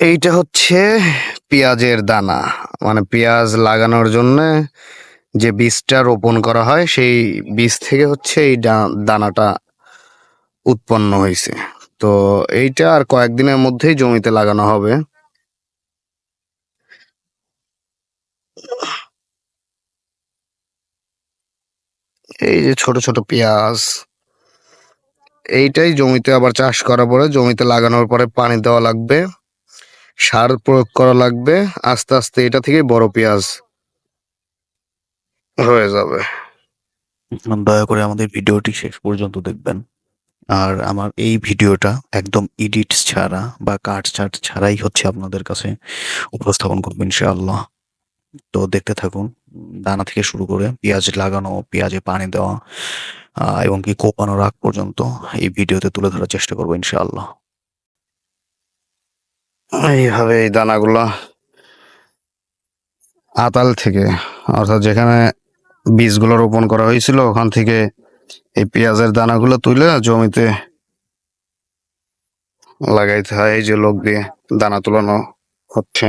এইটা হচ্ছে পেঁয়াজের দানা। মানে পেঁয়াজ লাগানোর জন্য যে বীজটা রোপণ করা হয়, সেই বীজ থেকে হচ্ছে এই দানাটা উৎপন্ন হয়েছে তো এইটা আর কয়েকদিনের মধ্যেই জমিতে লাগানো হবে। এই যে ছোট ছোট পেঁয়াজ, এইটাই জমিতে আবার চাষ করার পরে জমিতে লাগানোর পরে পানি দেওয়া লাগবে। সার প্রয়োগ করা লাগবে। আস্তে আস্তে এটা থেকে বড় পেঁয়াজ হয়ে যাবে। দয়া করে আমাদের ভিডিওটি শেষ পর্যন্ত দেখবেন। আর আমার এই ভিডিওটা একদম এডিট ছাড়া বা কাট ছাট ছাড়াই হচ্ছে আপনাদের কাছে উপস্থাপন করব ইনশাআল্লাহ। তো দেখতে থাকুন, দানা থেকে শুরু করে পেঁয়াজ লাগানো, পেঁয়াজে পানি দেওয়া এবং কি কোপানোর আগ পর্যন্ত এই ভিডিওতে তুলে ধরার চেষ্টা করব ইনশাআল্লাহ। এইভাবে এই দানাগুলো আতাল থেকে, অর্থাৎ যেখানে বীজগুলো রোপণ করা হয়েছিল, ওখান থেকে এই পেঁয়াজের দানাগুলো তুলে জমিতে লাগাইতে হয়। এই যে লোক দিয়ে দানা তুলানো হচ্ছে।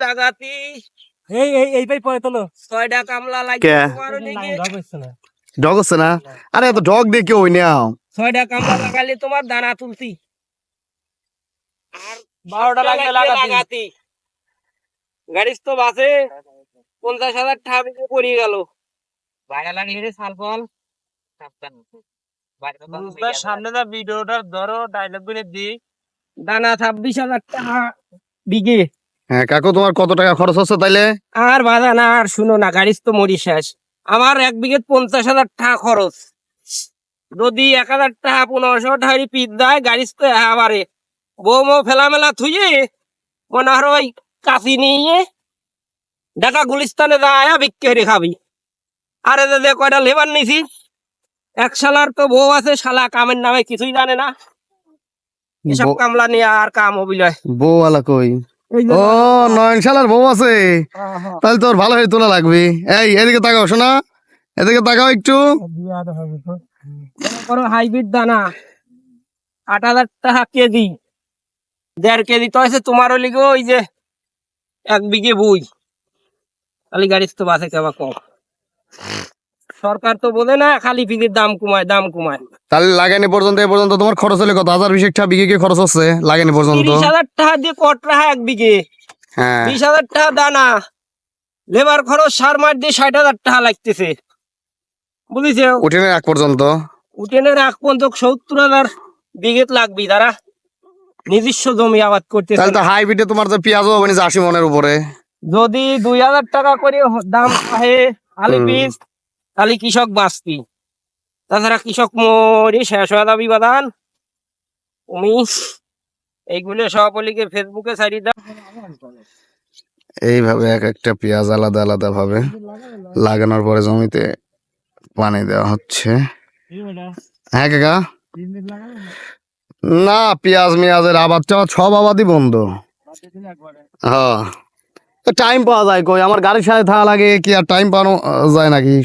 ডাকাতি এই এই এই পাই পরে তোলো। ছয়টা কামলা কে? লাগিয়ে তোমারও লিগে ডগ হচ্ছে না। আরে এত ডগ দিয়ে কেউ নেও ছয়টা কামলা লাগালে তোমার দানা তুলছি। আর বারোটা লাগবে লাগাতি। গাড়িস তো বাসে পঞ্চাশ হাজার টাকা বিক্রি পড়িয়ে গেল। বাইরে লাগলে রে সাল ফল সামনে দা ভিডিওটা ধরো ডায়লগগুলো দি। দানা ছাব্বিশ হাজার টাকা বিঘে হ্যাঁ কাকু তোমার কত টাকা খরচ হচ্ছে তাইলে? আর বাধা না আর শুনো না গাড়িস তো মরি শেষ। আমার এক বিঘে পঞ্চাশ হাজার টাকা খরচ। যদি এক হাজার টাকা পনেরোশো টাকা পিত দেয় গাড়িস তো আবারে বউ মৌ ফেলামেলা থুয়ে মনে হয় ওই কাশি নিয়ে ঢাকা গুলিস্তানে যায় বিক্রি করে খাবি। আরে দাদা কয়টা লেবার নিছি? এক শালার তো বউ আছে শালা কামের নামে কিছুই জানে না। এসব কামলা নিয়ে আর কাম হবিলয় বউওয়ালা কই? এই যে- ও নয়ন শালার বউ আছে। তাহলে তোর ভালো হয়ে তোলা লাগবে। এই এদিকে তাকাও শোনা। এদিকে তাকাও একটু। হাইব্রিড দানা আট হাজার টাকা কেজি দেড় কেজি তো আছে তোমার লিগে ওই যে এক বিঘে বই। খালি গাড়ি তো বাসে কেবা কম। সরকার তো বোঝে না খালি পিকের দাম কমায় দাম কমায়। তাহলে লাগানি পর্যন্ত এ পর্যন্ত তোমার খরচ হলে কত? হাজার বিশেক টাকা বিঘে খরচ হচ্ছে? লাগানি পর্যন্ত। তিরিশ হাজার টাকা দিয়ে কট রাখা এক বিঘে। হ্যাঁ। বিশ হাজার টাকা দানা। লেবার খরচ সার মার দিয়ে ষাট হাজার টাকা লাগতেছে। বুঝেছে? উঠিনের এক পর্যন্ত। উটেনের এক পর্যন্ত সত্তর হাজার বিঘেত লাগবি তারা নিজস্ব জমি আবাদ করতেছে তাহলে তো হাইব্রিডে তোমার যে পেঁয়াজও হবে না যে আশি মনের উপরে। যদি দুই হাজার টাকা করে দাম চাহে আলি। বীজ তাহলে কৃষক বাঁচতি। তাছাড়া কৃষক মরি শেষ হয়ে যাবি বাদান। তুমি এইগুলো লিখে ফেসবুকে ছাড়ি দাও। এইভাবে এক একটা পেঁয়াজ আলাদা আলাদা ভাবে লাগানোর পরে জমিতে পানি দেওয়া হচ্ছে। হ্যাঁ কাকা? না পেঁয়াজ মেয়াজের আবাদ টাবাদ সব আবাদই বন্ধ। হ্যাঁ। টাইম পাওয়া যায় কই? আমার গাড়ির সাথে থাকা লাগে কি আর টাইম আহ, যায় নাকি?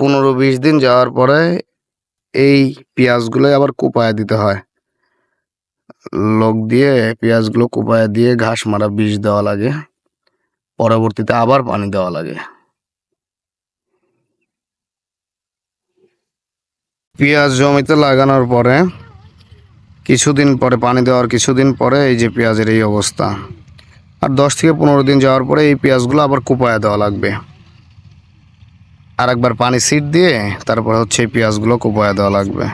পনেরো বিশ দিন যাওয়ার পরে এই পেঁয়াজগুলো আবার কোপায় দিতে হয়। লোক দিয়ে পেঁয়াজগুলো কোপায় দিয়ে ঘাস মারা বিষ দেওয়া লাগে। পরবর্তীতে আবার পানি দেওয়া লাগে। পেঁয়াজ জমিতে লাগানোর পরে কিছুদিন পরে, পানি দেওয়ার কিছুদিন পরে এই যে পেঁয়াজের এই অবস্থা। আর দশ থেকে পনেরো দিন যাওয়ার পরে এই পেঁয়াজগুলো আবার কুপায়া দেওয়া লাগবে। আর একবার পানি সিট দিয়ে তারপর হচ্ছে এই পেঁয়াজগুলো কুপায়া দেওয়া লাগবে।